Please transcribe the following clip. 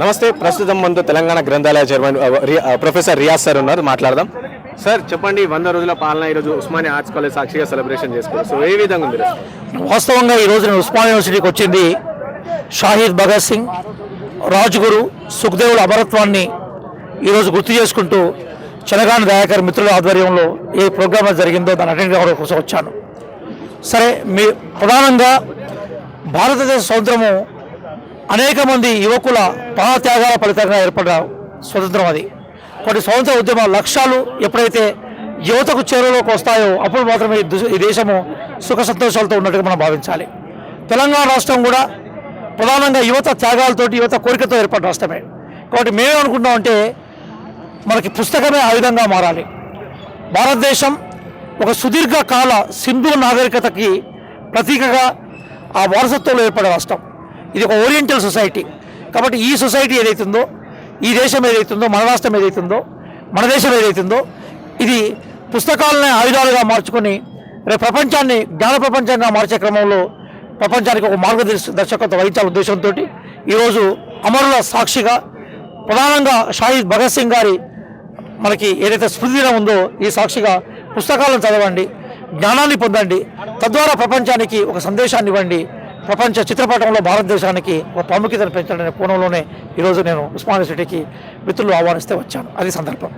నమస్తే ప్రస్తుతం ముందు తెలంగాణ గ్రంథాలయ చైర్మన్ ప్రొఫెసర్ రియాజ్ సార్ ఉన్నారు మాట్లాడదాం. సార్ చెప్పండి వంద రోజుల పాలన ఈరోజు ఉస్మానియా ఆర్ట్స్ కాలేజ్ సాక్షిగా సెలబ్రేషన్ చేసుకున్నారు సో ఏ విధంగా ఉంది? వాస్తవంగా ఈ రోజున ఉస్మాన్ యూనివర్సిటీకి వచ్చింది షాహిద్ భగత్ సింగ్ రాజ్గురు సుఖదేవుల అమరత్వాన్ని ఈరోజు గుర్తు చేసుకుంటూ చనగాని దయాకర్ మిత్రుల ఆధ్వర్యంలో ఏ ప్రోగ్రామ్ జరిగిందో దాన్ని అటెండ్ కావడం కోసం వచ్చాను. సరే మీ ప్రధానంగా భారతదేశ స్వతంత్రము అనేక మంది యువకుల ప్రాణత్యాగాల ఫలితంగా ఏర్పడిన స్వతంత్రం అది. కొన్ని స్వతంత్ర ఉద్యమ లక్ష్యాలు ఎప్పుడైతే యువతకు చేరువలోకి వస్తాయో అప్పుడు మాత్రమే ఈ దేశము సుఖ సంతోషాలతో ఉన్నట్టుగా మనం భావించాలి. తెలంగాణ రాష్ట్రం కూడా ప్రధానంగా యువత త్యాగాలతోటి యువత కోరికతో ఏర్పడిన రాష్ట్రమే. కాబట్టి మేమేమనుకుంటామంటే మనకి పుస్తకమే ఆ విధంగా మారాలి. భారతదేశం ఒక సుదీర్ఘ కాల సింధు నాగరికతకి ప్రతీకగా ఆ వారసత్వంలో ఏర్పడే రాష్ట్రం. ఇది ఒక ఓరియంటల్ సొసైటీ కాబట్టి ఈ సొసైటీ ఏదైతుందో ఈ దేశం ఏదైతుందో మన రాష్ట్రం ఏదైతుందో మన దేశం ఏదైతుందో ఇది పుస్తకాలనే ఆయుధాలుగా మార్చుకొని రేపు ప్రపంచాన్ని జ్ఞాన ప్రపంచంగా మార్చే క్రమంలో ప్రపంచానికి ఒక మార్గదర్శ దర్శకత్వ వహించాల ఉద్దేశంతో ఈరోజు అమరుల సాక్షిగా ప్రధానంగా షాహిద్ భగత్ సింగ్ గారి మనకి ఏదైతే స్మృతి దినం ఉందో ఈ సాక్షిగా పుస్తకాలను చదవండి జ్ఞానాన్ని పొందండి తద్వారా ప్రపంచానికి ఒక సందేశాన్ని ఇవ్వండి ప్రపంచ చిత్రపటంలో భారతదేశానికి ఒక ప్రాముఖ్యతను పెంచాలనే కోణంలోనే ఈరోజు నేను ఉస్మానియా సిటీకి మిత్రులు ఆహ్వానిస్తే వచ్చాను. అది సందర్భం.